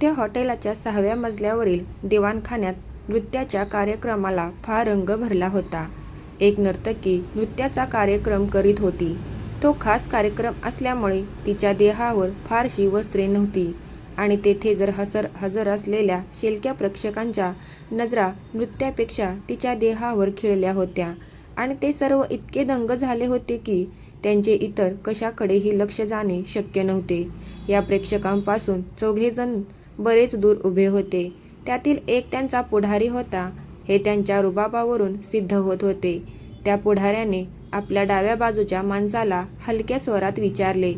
त्या हॉटेलाच्या सहाव्या मजल्यावरील दिवाणखान्यात नृत्याच्या कार्यक्रमाला फार रंग भरला होता. एक नर्तकी नृत्याचा कार्यक्रम करीत होती. तो खास कार्यक्रम असल्यामुळे तिच्या देहावर फारशी वस्त्रे नव्हती आणि तेथे हजर असलेल्या शेलक्या प्रेक्षकांच्या नजरा नृत्यापेक्षा तिच्या देहावर खिळल्या होत्या आणि ते सर्व इतके दंग झाले होते की त्यांचे इतर कशाकडेही लक्ष जाणे शक्य नव्हते. या प्रेक्षकांपासून चौघेजण बरेच दूर उभे होते. त्यातील एक त्यांचा पुढारी होता हे त्यांच्या रुबाबावरून सिद्ध होत होते. त्या पुढाऱ्याने आपल्या डाव्या बाजूच्या माणसाला हलक्या स्वरात विचारले,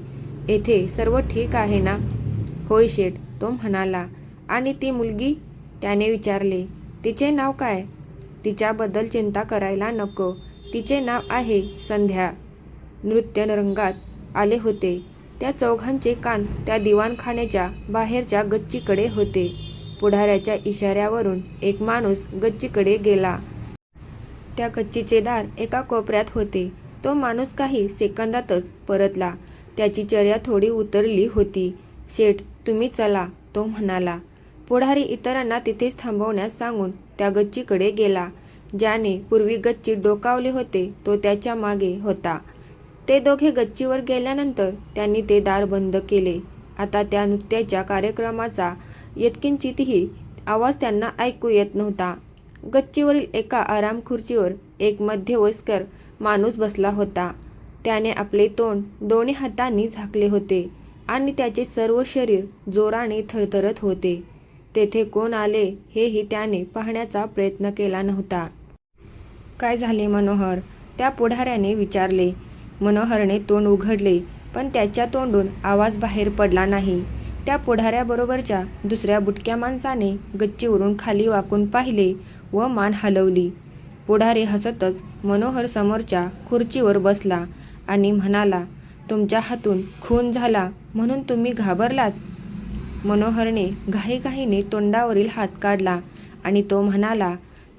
"येथे सर्व ठीक आहे ना? " "होय शेठ," तो म्हणाला. "आणि ती मुलगी? " त्याने विचारले. "तिचे नाव काय? " "तिच्याबद्दल चिंता करायला नको. तिचे नाव आहे संध्या. " नृत्य रंगात आले होते. त्या चौघांचे कान त्या दिवाणखान्याच्या बाहेरच्या गच्चीकडे होते. पुढाऱ्याच्या इशाऱ्यावरून एक माणूस गच्चीकडे गेला. त्या गच्चीचे दार एका कोपऱ्यात होते. तो माणूस काही सेकंदातच परतला. त्याची चर्या थोडी उतरली होती. "शेठ, तुम्ही चला," तो म्हणाला. पुढारी इतरांना तिथेच थांबवण्यास सांगून त्या गच्चीकडे गेला. ज्याने पूर्वी गच्चीत डोकावले होते तो त्याच्यामागे होता. ते दोघे गच्चीवर गेल्यानंतर त्यांनी ते दार बंद केले. आता त्या नृत्याच्या कार्यक्रमाचा यत्किंचितही आवाज त्यांना ऐकू येत नव्हता. गच्चीवरील एका आराम खुर्चीवर एक मध्यवयस्कर माणूस बसला होता. त्याने आपले तोंड दोन्ही हातांनी झाकले होते आणि त्याचे सर्व शरीर जोराने थरथरत होते. तेथे कोण आले हेही त्याने पाहण्याचा प्रयत्न केला नव्हता. "काय झाले मनोहर? " त्या पुढाऱ्याने विचारले. मनोहरने तोंड उघडले पण त्याच्या तोंडून आवाज बाहेर पडला नाही. त्या पुढाऱ्याबरोबरच्या दुसऱ्या बुटक्या माणसाने गच्चीवरून खाली वाकून पाहिले व मान हलवली. पुढारी हसतच मनोहर समोरच्या खुर्चीवर बसला आणि म्हणाला, "तुमच्या हातून खून झाला म्हणून तुम्ही घाबरलात? " मनोहरने घाईघाईने तोंडावरील हात काढला आणि तो म्हणाला,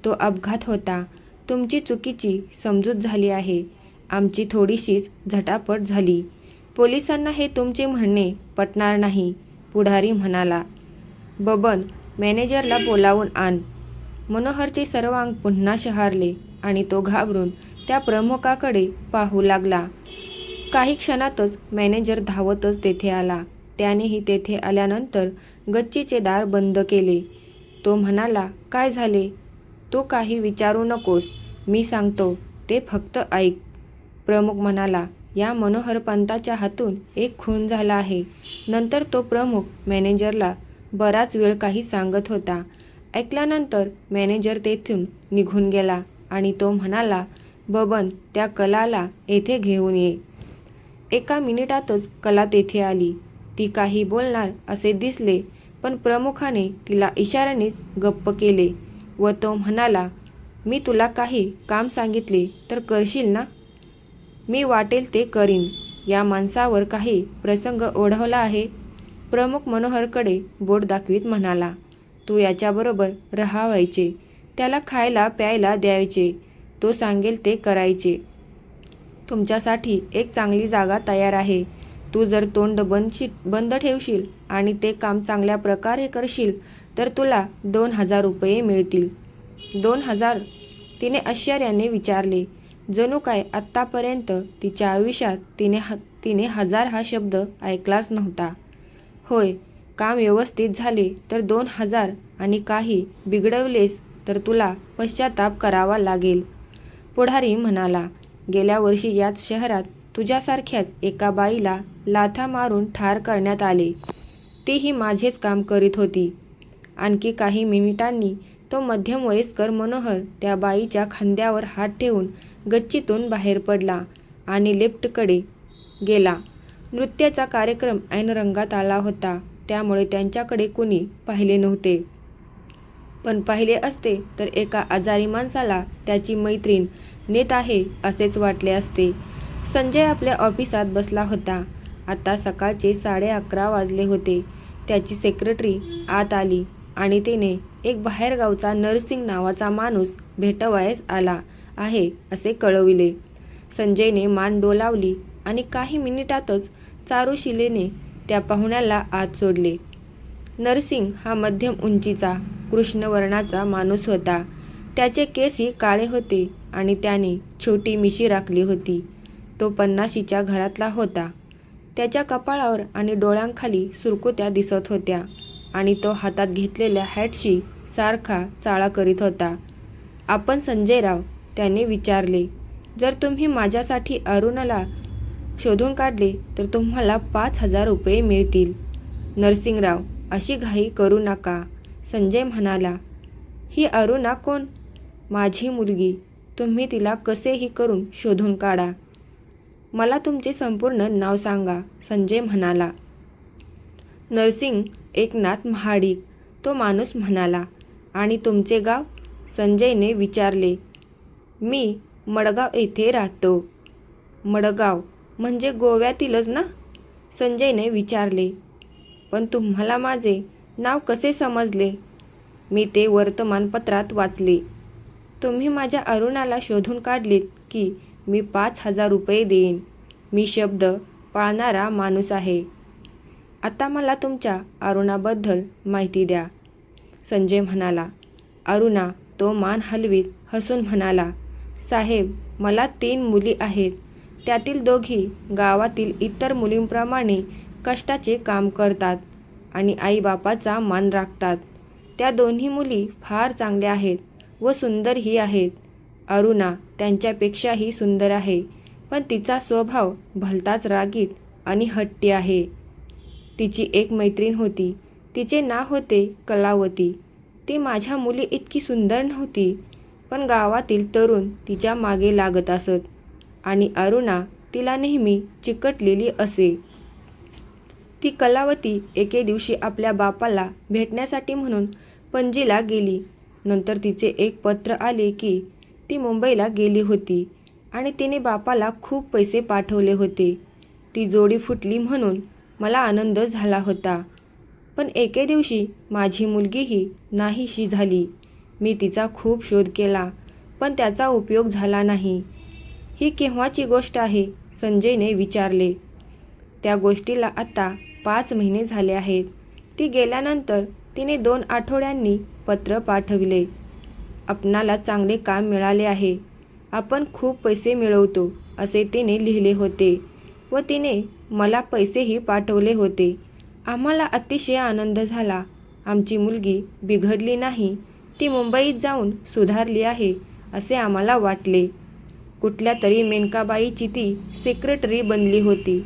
"तो अपघात होता. तुमची चुकीची समजूत झाली आहे. आमची थोडीशीच झटापट झाली. " "पोलिसांना हे तुमचे म्हणणे पटणार नाही," पुढारी म्हणाला. "बबन, मॅनेजरला बोलावून आण. " मनोहरचे सर्वांग पुन्हा शहारले आणि तो घाबरून त्या प्रमुखाकडे पाहू लागला. काही क्षणातच मॅनेजर धावतच तेथे आला. त्यानेही तेथे आल्यानंतर गच्चीचे दार बंद केले. तो म्हणाला, "काय झाले? " तो काही विचारू नकोस. मी सांगतो ते फक्त ऐक. " प्रमुख म्हणाला, "या मनोहरपंताच्या हातून एक खून झाला आहे. " नंतर तो प्रमुख मॅनेजरला बराच वेळ काही सांगत होता. ऐकल्यानंतर मॅनेजर तेथून निघून गेला आणि तो म्हणाला, "बबन, त्या कलाला येथे घेऊन ये. " एका मिनिटातच कला तेथे आली. ती काही बोलणार असे दिसले पण प्रमुखाने तिला इशाऱ्यानेच गप्प केले व तो म्हणाला, "मी तुला काही काम सांगितले तर करशील ना? " "मी वाटेल ते करीन. या माणसावर काही प्रसंग ओढवला आहे? " प्रमुख मनोहरकडे बोट दाखवीत म्हणाला. "तू याच्याबरोबर राहावयाचे. त्याला खायला प्यायला द्यायचे तो सांगेल ते करायचे. तुमच्यासाठी एक चांगली जागा तयार आहे. तू जर तोंड बंदशी बंद ठेवशील आणि ते काम चांगल्या प्रकारे करशील तर तुला दोन हजार रुपये मिळतील. " "दोन हजार? " तिने आश्चर्याने विचारले. जणू काय आत्तापर्यंत तिच्या आयुष्यात तिने ह तिने हजार हा शब्द ऐकलाच नव्हता. "होय, काम व्यवस्थित झाले तर दोन हजार आणि काही बिघडवलेस तर तुला पश्चाताप करावा लागेल," पुढारी म्हणाला. "गेल्या वर्षी याच शहरात तुझ्यासारख्याच एका बाईला लाथा मारून ठार करण्यात आले. तीही माझेच काम करीत होती. " आणखी काही मिनिटांनी तो मध्यम वयस्कर मनोहर त्या बाईच्या खांद्यावर हात ठेवून गच्चीतून बाहेर पडला आणि लिफ्टकडे गेला. नृत्याचा कार्यक्रम ऐन रंगात आला होता त्यामुळे त्यांच्याकडे कुणी पाहिले नव्हते. पण पाहिले असते तर एका आजारी माणसाला त्याची मैत्रीण नेत आहे असेच वाटले असते. संजय आपल्या ऑफिसात बसला होता. आता सकाळचे साडे अकरा वाजले होते. त्याची सेक्रेटरी आत आली आणि तिने एक बाहेरगावचा नरसिंग नावाचा माणूस भेटवायस आला आहे असे कळविले. संजयने मान डोलावली आणि काही मिनिटातच चारुशिलेने त्या पाहुण्याला आत सोडले. नरसिंग हा मध्यम उंचीचा कृष्णवर्णाचा माणूस होता त्याचे केसही काळे होते आणि त्याने छोटी मिशी राखली होती तो पन्नाशीच्या घरातला होता त्याच्या कपाळावर आणि डोळ्यांखाली सुरकुत्या दिसत होत्या आणि तो हातात घेतलेल्या हॅटशी सारखा चाळा करीत होता आपण संजयराव त्याने विचारले जर तुम्ही माझ्यासाठी अरुणाला शोधून काढले तर तुम्हाला पाच हजार रुपये मिळतील. नरसिंगराव अशी घाई करू नका संजय म्हणाला. ही अरुणा कोण? माझी मुलगी. तुम्ही तिला कसेही करून शोधून काढा. मला तुमचे संपूर्ण नाव सांगा संजय म्हणाला. नरसिंग एकनाथ महाडिक तो माणूस म्हणाला. आणि तुमचे गाव? संजयने विचारले. मी मडगाव येथे राहतो. मडगाव म्हणजे गोव्यातीलच ना? संजयने विचारले. पण तुम्हाला माझे नाव कसे समजले? मी ते वर्तमानपत्रात वाचले. तुम्ही माझ्या अरुणाला शोधून काढलीत की मी पाच हजार रुपये देईन. मी शब्द पाळणारा माणूस आहे. आता मला तुमच्या अरुणाबद्दल माहिती द्या. संजय म्हणाला. अरुणा तो मान हलवीत हसून म्हणाला साहेब मला तीन मुली आहेत. त्यातील दोघी गावातील इतर मुलींप्रमाणे कष्टाचे काम करतात आणि आईबापाचा मान राखतात. त्या दोन्ही मुली फार चांगल्या आहेत व सुंदरही आहेत. अरुणा त्यांच्यापेक्षाही सुंदर आहे पण तिचा स्वभाव भलताच रागीट आणि हट्टी आहे. तिची एक मैत्रीण होती. तिचे नाव होते कलावती. ती माझ्या मुली इतकी सुंदर नव्हती पण गावातील तरुण तिच्यामागे लागत असत आणि अरुणा तिला नेहमी चिकटलेली असे. ती कलावती एके दिवशी आपल्या बापाला भेटण्यासाठी म्हणून पणजीला गेली. नंतर तिचे एक पत्र आले की ती मुंबईला गेली होती आणि तिने बापाला खूप पैसे पाठवले होते. ती जोडी फुटली म्हणून मला आनंद झाला होता. पण एके दिवशी माझी मुलगीही नाहीशी झाली. मी तिचा खूप शोध केला पण त्याचा उपयोग झाला नाही. ही केव्हाची गोष्ट आहे? संजयने विचारले. त्या गोष्टीला आता पाच महिने झाले आहेत. ती गेल्यानंतर तिने दोन आठवड्यांनी पत्र पाठविले. आपणाला चांगले काम मिळाले आहे. आपण खूप पैसे मिळवतो असे तिने लिहिले होते व तिने मला पैसेही पाठवले होते. आम्हाला अतिशय आनंद झाला. आमची मुलगी बिघडली नाही. ती मुंबईत जाऊन सुधारली आहे असे आम्हाला वाटले. कुठल्या तरी मेनकाबाईची ती सेक्रेटरी बनली होती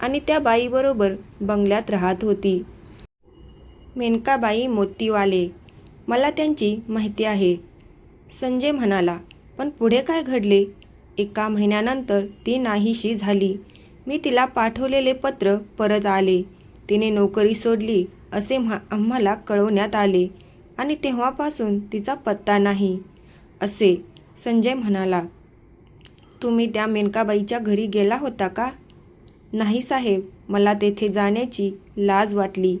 आणि त्या बाईबरोबर बंगल्यात राहत होती. मेनकाबाई मोतीवाले मला त्यांची माहिती आहे. संजय म्हणाला पण पुढे काय घडले? एका महिन्यानंतर ती नाहीशी झाली. मी तिला पाठवलेले पत्र परत आले. तिने नोकरी सोडली असे म्हा आम्हाला कळवण्यात आले. आणि तेव्हापासून तिचा पत्ता नाही असे संजय म्हणाला. तुम्ही त्या मेनकाबाईच्या घरी गेला होता का? नाही साहेब मला तेथे जाण्याची लाज वाटली.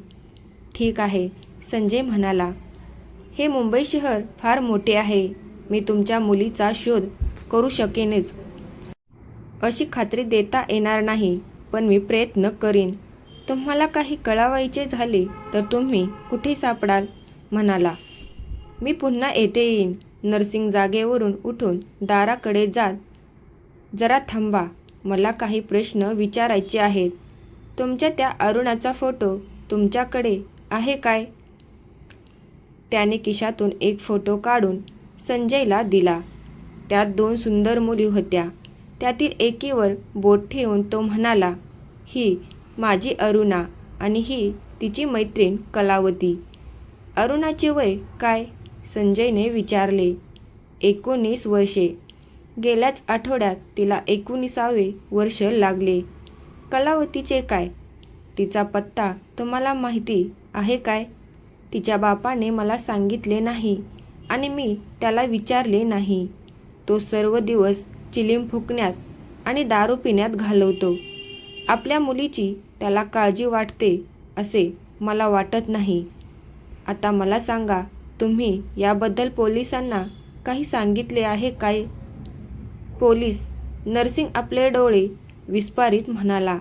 ठीक आहे संजय म्हणाला. हे मुंबई शहर फार मोठे आहे. मी तुमच्या मुलीचा शोध करू शकेनच. अशी खात्री देता येणार नाही पण मी प्रयत्न करीन. तुम्हाला काही कळावायचे झाले तर तुम्ही कुठे सापडाल? म्हणाला मी पुन्हा येथे येईन. नर्सिंग जागेवरून उठून दाराकडे जात जरा थांबा मला काही प्रश्न विचारायचे आहेत. तुमच्या त्या अरुणाचा फोटो तुमच्याकडे आहे काय? त्याने किशातून एक फोटो काढून संजयला दिला. त्यात दोन सुंदर मुली होत्या. त्यातील एकीवर बोट ठेवून तो म्हणाला ही माझी अरुणा आणि ही तिची मैत्रीण कलावती. अरुणाचे वय काय? संजयने विचारले. एकोणीस वर्षे. गेल्याच आठवड्यात तिला एकोणीसावे वर्ष लागले. कलावतीचे काय? तिचा पत्ता तुम्हाला माहिती आहे काय? तिच्या बापाने मला सांगितले नाही आणि मी त्याला विचारले नाही. तो सर्व दिवस चिलीम फुकण्यात आणि दारू पिण्यात घालवतो. आपल्या मुलीची त्याला काळजी वाटते असे मला वाटत नाही. आता मला सांगा तुम्ही याबद्दल पोलिसांना काही सांगितले आहे काय? पोलीस नर्सिंग आपले डोळे विस्फारित म्हणाला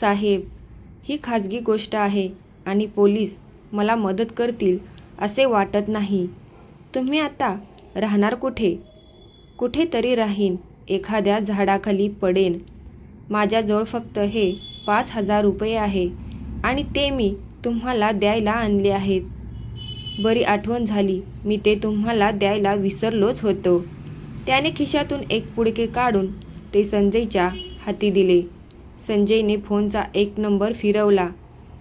साहेब ही खाजगी गोष्ट आहे आणि पोलीस मला मदत करतील असे वाटत नाही. तुम्ही आता राहणार कुठे? कुठेतरी राहीन एखाद्या झाडाखाली पडेन. माझ्याजवळ फक्त हे पाच हजार रुपये आहे आणि ते मी तुम्हाला द्यायला आणले आहेत. बरी आठवण झाली. मी ते तुम्हाला द्यायला विसरलोच होतो. त्याने खिशातून एक पुडके काढून ते संजयच्या हाती दिले. संजयने फोनचा एक नंबर फिरवला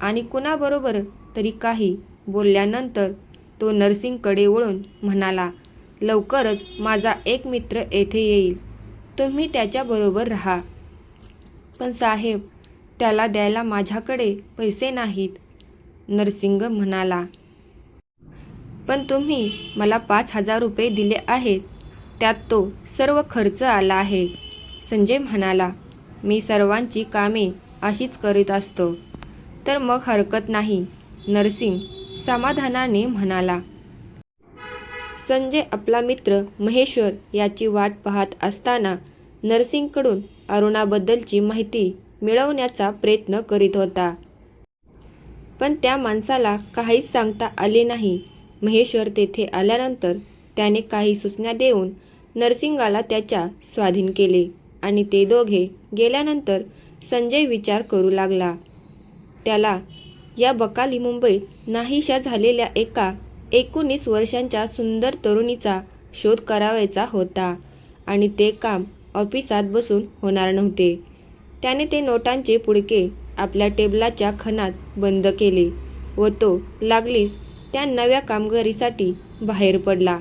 आणि कुणाबरोबर तरी काही बोलल्यानंतर तो नर्सिंगकडे वळून म्हणाला लवकरच माझा एक मित्र येथे येईल. तुम्ही त्याच्याबरोबर राहा. पण साहेब त्याला द्यायला माझ्याकडे पैसे नाहीत. नरसिंग म्हणाला पण तुम्ही मला पाच हजार रुपये दिले आहेत. त्यात तो सर्व खर्च आला आहे. संजय म्हणाला मी सर्वांची कामे अशीच करीत असतो. तर मग हरकत नाही नरसिंग समाधानाने म्हणाला संजय आपला मित्र महेश्वर याची वाट पाहत असताना नरसिंगकडून अरुणाबद्दलची माहिती मिळवण्याचा प्रयत्न करीत होता. पण त्या माणसाला काहीच सांगता आले नाही. महेश्वर तेथे आल्यानंतर त्याने काही सूचना देऊन नरसिंगाला त्याच्या स्वाधीन केले आणि ते दोघे गेल्यानंतर संजय विचार करू लागला. त्याला या बकाली मुंबईत नाहीशा झालेल्या एका एकोणीस वर्षांच्या सुंदर तरुणीचा शोध करावायचा होता आणि ते काम ऑफिसात बसून होणार नव्हते. त्याने ते नोटांचे पुडके आपल्या टेबलाच्या खणात बंद केले व तो लागलीच त्या नव्या कामगिरीसाठी बाहेर पडला.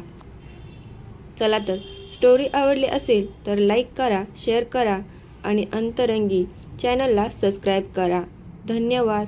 चला तर स्टोरी आवडली असेल तर लाईक करा शेअर करा आणि अंतरंगी चॅनलला सबस्क्राईब करा. धन्यवाद.